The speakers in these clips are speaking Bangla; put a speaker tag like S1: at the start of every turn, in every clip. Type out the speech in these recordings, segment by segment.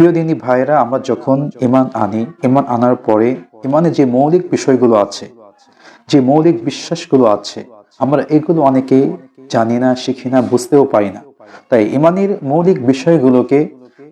S1: প্রিয় দিনী ভাইরা আমরা যখন ইমান আনি, ইমান আনার পরে ইমানে যে মৌলিক বিষয়গুলো আছে, যে মৌলিক বিশ্বাসগুলো আছে, আমরা এগুলো অনেকে জানি না, শিখি না, বুঝতেও পারি না। তাই ইমানের মৌলিক বিষয়গুলোকে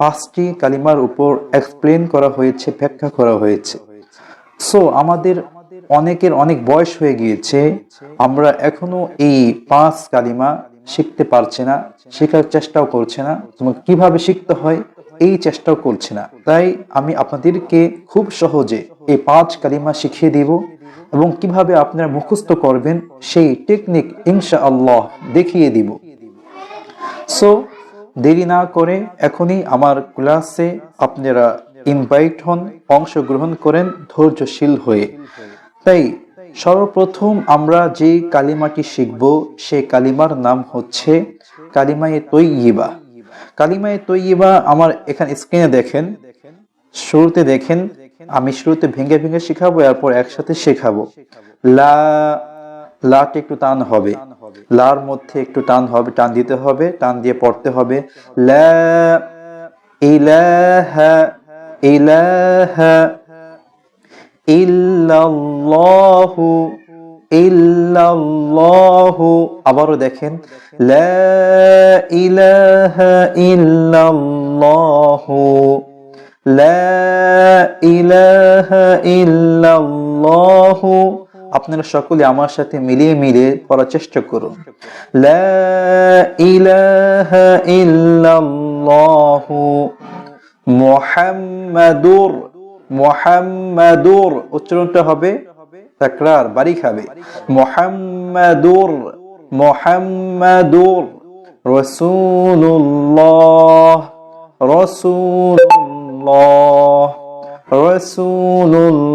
S1: পাঁচটি কালিমার উপর এক্সপ্লেন করা হয়েছে, ব্যাখ্যা করা হয়েছে। সো আমাদের অনেকের অনেক বয়স হয়ে গিয়েছে, আমরা এখনও এই পাঁচ কালিমা শিখতে পারছে না, শেখার চেষ্টাও করছে না। তোমার কীভাবে শিখতে হয়? এই চেষ্টাও করছে না। তাই আমি আপনাদেরকে খুব সহজে এই পাঁচ কালিমা শিখিয়ে দিব এবং কীভাবে আপনারা মুখস্থ করবেন সেই টেকনিক ইনশা আল্লাহ দেখিয়ে দিব। সো দেরি না করে এখনই আমার ক্লাসে আপনারা ইনভাইট হন, অংশগ্রহণ করেন ধৈর্যশীল হয়ে। তাই সর্বপ্রথম আমরা যে কালিমাটি শিখব সেই কালিমার নাম হচ্ছে কালিমায়ে তৈয়িবা। কালিমায়ে তৈয়িবা আমার এখানে স্ক্রিনে দেখেন। শুরুতে দেখেন, আমি শুরুতে ভেঙে ভেঙে শেখাবো, এরপর একসাথে শেখাবো। লা লাটা একটু টান হবে। লার মধ্যে একটু টান হবে, টান দিতে হবে, টান দিয়ে পড়তে হবে। ইলাহা ইলাহা ইল্লাল্লাহু, আবারও দেখেন, লা ইলাহা লা ইলাহা আপনারা সকলে আমার সাথে মিলিয়ে মিলিয়ে পড়ার চেষ্টা করুন। লা ইলাহা ইল্লাল্লাহু, মুহাম্মাদুর মুহাম্মাদুর। উচ্চারণটা হবে তাকরার বাড়ি খাবে মুহাম্মাদুর মুহাম্মাদুর রাসূলুল্লাহ রাসূলুল্লাহ রাসূলুল্লাহ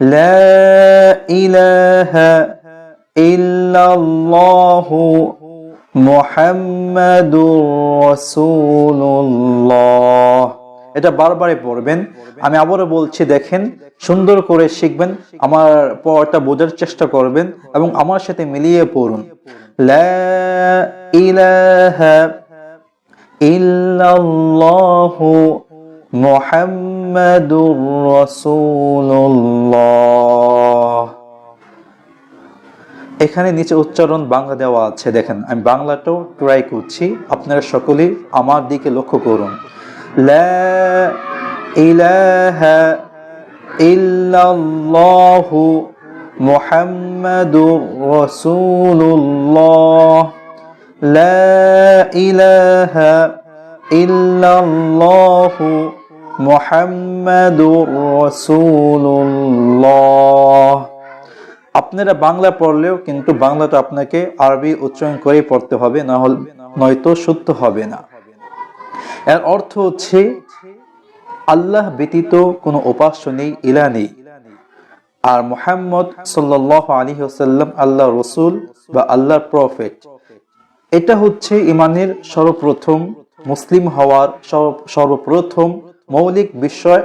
S1: لا إله إلا الله محمد رسول الله এটা বারবারই পড়বেন। আমি আবারও বলছি, দেখেন, সুন্দর করে শিখবেন, আমার পড়াটা বোঝার চেষ্টা করবেন এবং আমার সাথে মিলিয়ে পড়ুন। এখানে নিচে উচ্চারণ বাংলা দেওয়া আছে, দেখেন। আমি বাংলাটাও ট্রাই করছি। আপনারা সকলেই আমার দিকে লক্ষ্য করুন। লা ইলাহা ইল্লাল্লাহু মুহাম্মাদুর রাসূলুল্লাহ। লা ইলাহা ইল্লাল্লাহু মুহাম্মাদুর রাসূলুল্লাহ। আপনারা বাংলা পড়লেও কিন্তু বাংলাটা আপনাকে আরবি উচ্চারণ করে পড়তে হবে, না হলে নয়তো শুদ্ধ হবে না। এর অর্থ হচ্ছে, আল্লাহ ব্যতীত কোনো উপাস্য নেই, ইলা নেই। আর মুহাম্মদ সাল্লাহ আলী সাল্লাম আল্লাহ রসুল বা আল্লাহর প্রফেট। এটা হচ্ছে ইমানের সর্বপ্রথম, মুসলিম হওয়ার সর্বপ্রথম মৌলিক বিষয়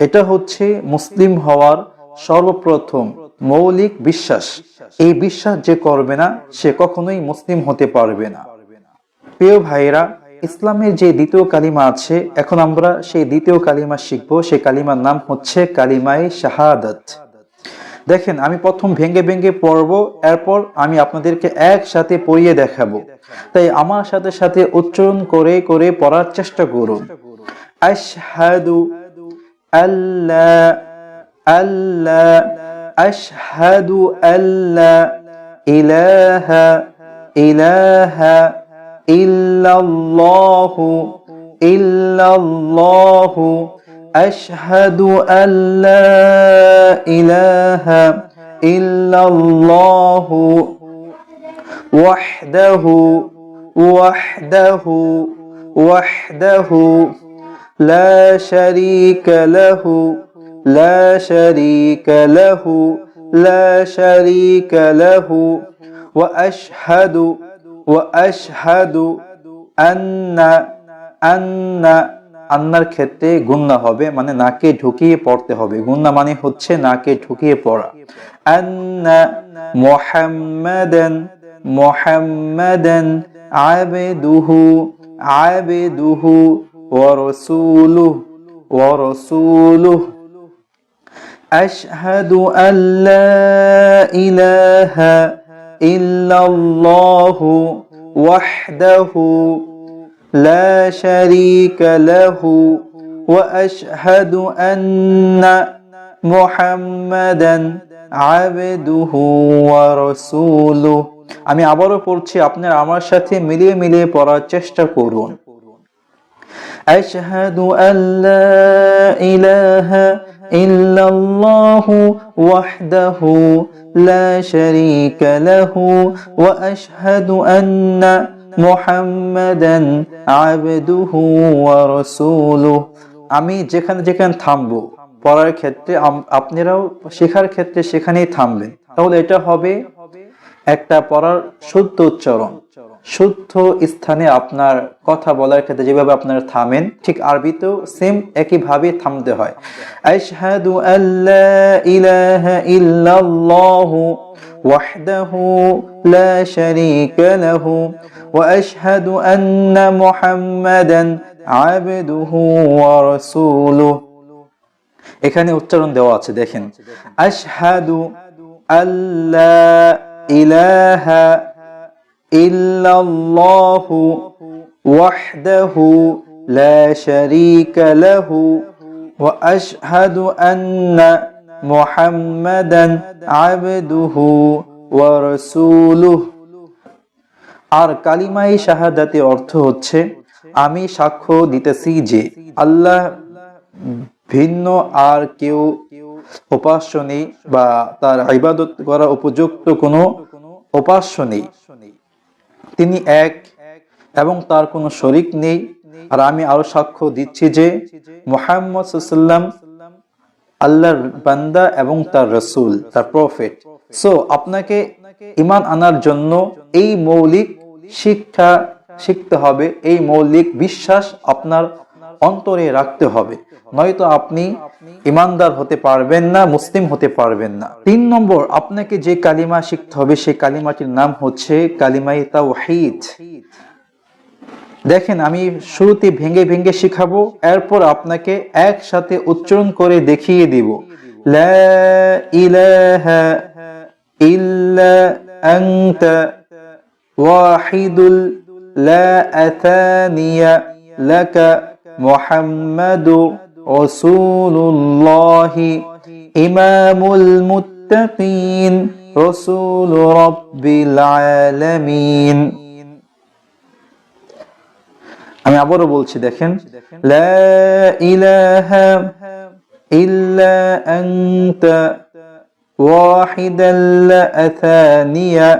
S1: এটা হচ্ছে মুসলিম হওয়ার সর্বপ্রথম মৌলিক বিশ্বাস। এই বিশ্বাস যে করবে না, সে কখনোই মুসলিম হতে পারবে না। প্রিয় ভাইরা ইসলামের যে দ্বিতীয় কালিমা আছে, এখন আমরা সেই দ্বিতীয় কালিমা শিখব। সেই কালিমার নাম হচ্ছে কালিমাই শাহাদাত। দেখেন, আমি প্রথম ভেঙ্গে ভেঙ্গে পড়ব, এরপর আমি আপনাদেরকে একসাথে পড়িয়ে দেখাবো। তাই আমার সাথে সাথে উচ্চারণ করে করে পড়ার চেষ্টা করুন। আল্লাহ আল্লাহ আল্লাহ ইলাহা ইলাহা। إلا الله إلا الله. أشهد أن لا إله إلا الله. وحده وحده وحده. لا شريك له لا شريك له لا شريك له. وأشهد وأشهد أن أن আন্নার ক্ষেত্রে গুন্না হবে মানে নাকে ঢুকিয়ে পড়তে হবে গুন্না মানে হচ্ছে নাকে ঢুকিয়ে পড়া আন্না মুহাম্মাদান মুহাম্মাদান আবদুহু আবেদুহু ওয়ারসুলুহ ওয়ারসুলুহ أشهد أن لا إله إلا الله وحده لا شريك له وأشهد أن محمدا عبده ورسوله আমি আবারও পড়ছি আপনারা আমার সাথে মিলিয়ে মিলিয়ে পড়ার চেষ্টা করুন أشهد أن لا إله إلا الله وحده لا شريك له وأشهد أن محمدا عبده ورسوله আমি যেখানে যেখানে থামবো পড়ার ক্ষেত্রে আম- আপনারাও শেখার ক্ষেত্রে সেখানেই থামবেন তাহলে এটা হবে একটা পড়ার শুদ্ধ উচ্চারণ শুদ্ধ স্থানে আপনার কথা বলার ক্ষেত্রে যেভাবে আপনারা থামেন, ঠিক আরবিতেও সেম একইভাবে থামতে হয়। আশহাদু আল্লা ইলাহা ইল্লাল্লাহু শারীকা লাহু ওয়া আশহাদু আন্না মুহাম্মাদান আবদুহু ওয়া রাসূলুহু। এখানে উচ্চারণ দেওয়া আছে, দেখেন। আশহাদু আল্লা ইলাহা শারীকা লাহু ওয়া আশহাদু আন্না মুহাম্মাদান আবদুহু ওয়া আর কালিমাই শাহাদাতে অর্থ হচ্ছে, আমি সাক্ষ্য দিতেছি যে আল্লাহ ভিন্ন আর কেউ উপাস্য নেই বা তার ইবাদত করা উপযুক্ত কোনো উপাস্য নেই। তিনি এক এবং তার কোনো শরিক নেই। আর আমি আরও সাক্ষ্য দিচ্ছি যে মোহাম্মদ সাল্লাম আল্লাহর বান্দা এবং তার রসুল, তার প্রফেট। সো আপনাকে ইমান আনার জন্য এই মৌলিক শিক্ষা শিখতে হবে। এই মৌলিক বিশ্বাস আপনার অন্তরে রাখতে হবে। নয়তো আপনি ইমানদার হতে পারবেন না, মুসলিম হতে পারবেন না। তিন নম্বর, আপনাকে যে কালিমা শিখতে হবে, সেই কালিমাটির নাম হচ্ছে কালিমাই তাওহীদ। দেখেন, আমি শুরুতে ভেঙে ভেঙে শিখাবো, এরপর আপনাকে একসাথে উচ্চারণ করে দেখিয়ে দিব। লা ওয়াহিদুল লা আথানিয়া লাকা মুহাম্মাদুর রাসূলুল্লাহি, ইমামুল মুত্তাকিন, রাসূল রাব্বিল আলামিন। আমি আবারও বলছি, দেখেন, লা ইলাহা ইল্লা আনতা ওয়াহিদাল লা আথানিয়া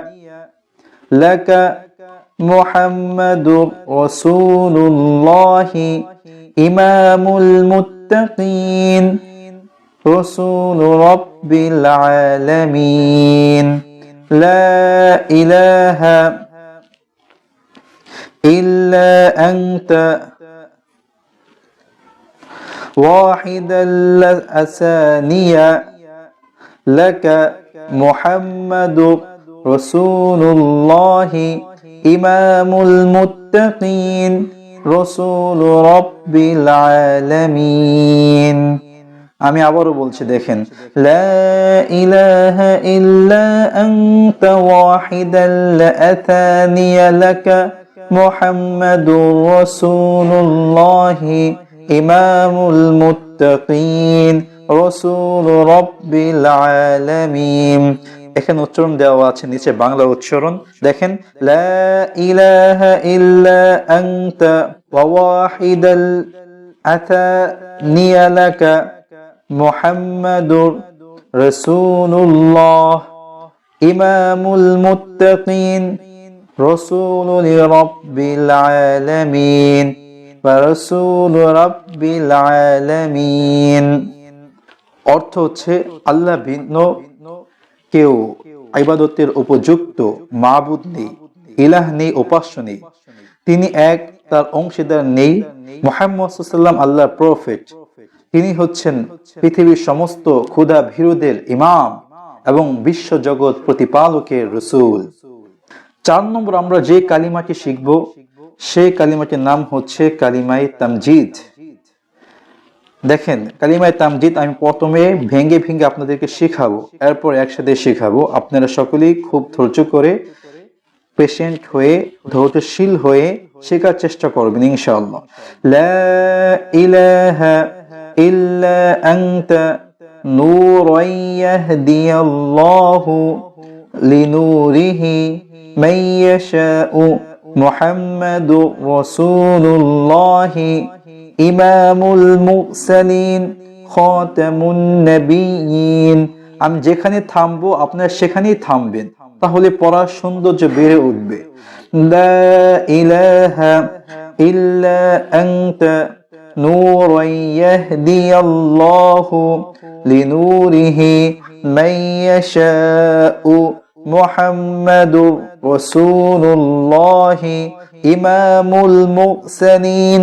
S1: محمد رسول الله إمام المتقين رسول رب العالمين. لا إله إلا أنت. واحد الأسانية لك محمد رسول الله. إمام المتقين رسول رب العالمين আমি আবারও বলছি দেখেন লা ইলাহা ইল্লা আনতা ওয়াহিদাল লা আথানিয়া লাকা মুহাম্মাদুর রাসূলুল্লাহ ইমামুল মুত্তাকিন রাসূল রাব্বিল আলামিন এখানে উচ্চারণ দেওয়া আছে নিচে বাংলা উচ্চারণ। দেখেন অর্থ হচ্ছে আল্লাহ ভিন্ন কেউ ইবাদতের উপযুক্ত মাবুদ নেই, ইলাহ নেই, উপাস্য নেই। তিনি এক, তার অংশীদার নেই। মোহাম্মদ সাল্লাম আল্লাহ প্রফেট। তিনি হচ্ছেন পৃথিবীর সমস্ত ক্ষুধা ভীরুদের ইমাম এবং বিশ্ব জগৎ প্রতিপালকের রসুল। চার নম্বর আমরা যে কালিমাটি শিখব সেই কালিমাটির নাম হচ্ছে কালিমাই তামজিদ। দেখেন, কালিমায় তামজিদ আমি প্রথমে ভেঙ্গে ভেঙ্গে আপনাদেরকে শেখাবো, এরপর একসাথে শেখাবো। আপনারা সকলেই খুব ধৈর্য করে পেশেন্ট হয়ে, ধৈর্যশীল হয়ে শেখার চেষ্টা করবেন রাসূলুল্লাহি ইমামুল মুরসালিন, খাতামুন নবিয়্যিন আমি যেখানে থামবো, আপনারা সেখানেই থামবেন। তাহলে পড়ার সৌন্দর্য বেড়ে উঠবে। লা ইলাহা ইল্লা আনতা নূরান ইয়াহদিয়াল্লাহু লিনূরিহি মান ইয়াশাউ মুহাম্মাদুর রাসূলুল্লাহি। ইমামুল মুরসালিন।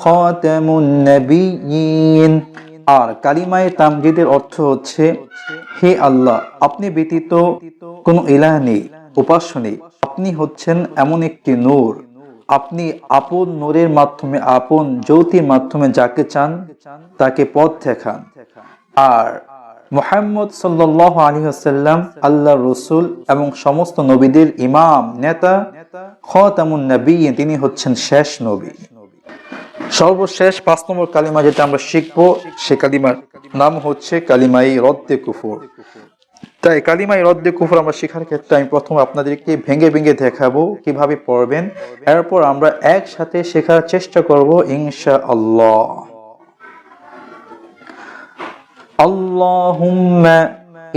S1: খাতামুন আর কালিমায়ে তামজিদের অর্থ হচ্ছে, হে আল্লাহ, আপনি ব্যতীত কোনো ইলাহ নেই, উপাস্য আপনি হচ্ছেন এমন একটি নূর। আপনি আপন নূরের মাধ্যমে, আপন জ্যোতির মাধ্যমে যাকে চান, তাকে পথ দেখান। আর মোহাম্মদ সাল্লাহ আলী আসাল্লাম আল্লাহ রসুল এবং সমস্ত নবীদের ইমাম, নেতা খতামুন নবী তিনি হচ্ছেন শেষ নবী। সর্বশেষ পাঁচ নম্বর কালিমা যেটা আমরা শিখব, সে কালিমার নাম হচ্ছে কালিমাই রদ্দে কুফুর। তাই কালিমাই রদ্দে কুফুর আমরা শেখার ক্ষেত্রে আমি প্রথমে আপনাদেরকে ভেঙে ভেঙে দেখাবো কীভাবে পড়বেন। এরপর আমরা একসাথে শেখার চেষ্টা করব ইনশা আল্লাহ আল্লাহ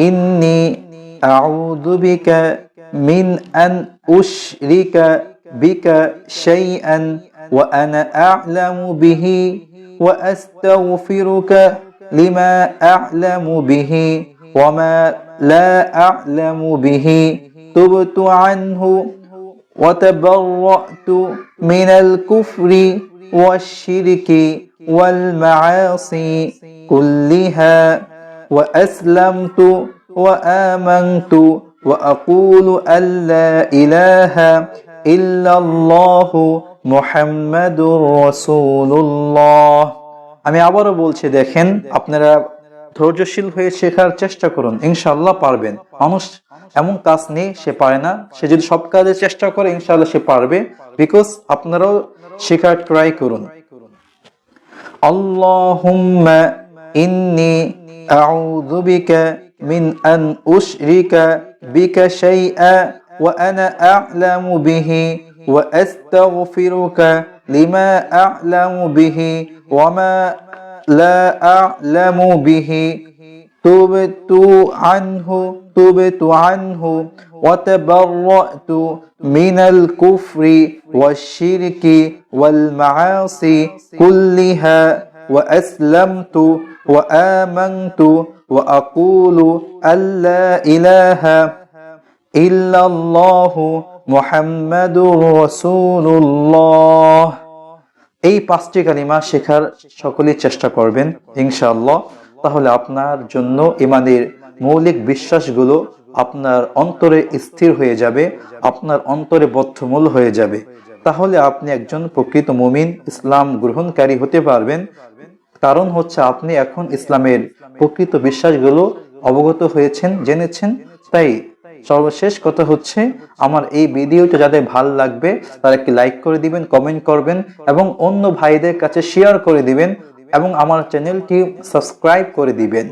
S1: ইন্নি বিকা মিন উশ রিকা বিকা শাইআন وأنا أعلم به وأستغفرك لما أعلم به وما لا أعلم به. تبت عنه وتبرأت من الكفر والشرك والمعاصي كلها وأسلمت وآمنت وأقول أن لا إله إلا الله আমি আবারও বলছি, দেখেন, আপনারা ধৈর্যশীল হয়ে শেখার চেষ্টা করুন ইনশাল্লাহ পারবেন। মানুষ এমন কাজ নেই, সে পারে না। সে যদি সব কাজে চেষ্টা করে ইনশাল্লাহ সে পারবে। বিকজ আপনারাও শেখার ট্রাই করুন। আল্লাহ ইন্নি আউযু বিকা মিন আন উশরিকা বিকা শাইআ ওয়া আনা আ'লামু وأستغفرك لما أعلم به وما لا أعلم به. تبت عنه تبت عنه وتبرأت من الكفر والشرك والمعاصي كلها وأسلمت وآمنت وأقول أن لا إله إلا الله মোহাম্মদুর রসুল্লাহ এই পাঁচটি কালিমা শেখার সকলেই চেষ্টা করবেন, ইনশাআল্লাহ। তাহলে আপনার জন্য ইমানের মৌলিক বিশ্বাসগুলো আপনার অন্তরে স্থির হয়ে যাবে, আপনার অন্তরে বদ্ধমূল হয়ে যাবে। তাহলে আপনি একজন প্রকৃত মুমিন, ইসলাম গ্রহণকারী হতে পারবেন। কারণ হচ্ছে আপনি এখন ইসলামের প্রকৃত বিশ্বাসগুলো অবগত হয়েছেন, জেনেছেন। তাই সর্বশেষ কথা হচ্ছে, আমার এই ভিডিওটা যাদের ভালো লাগবে, তারা একটি লাইক করে দিবেন, কমেন্ট করবেন এবং অন্য ভাইদের কাছে শেয়ার করে দিবেন এবং আমার চ্যানেলটি সাবস্ক্রাইব করে দিবেন।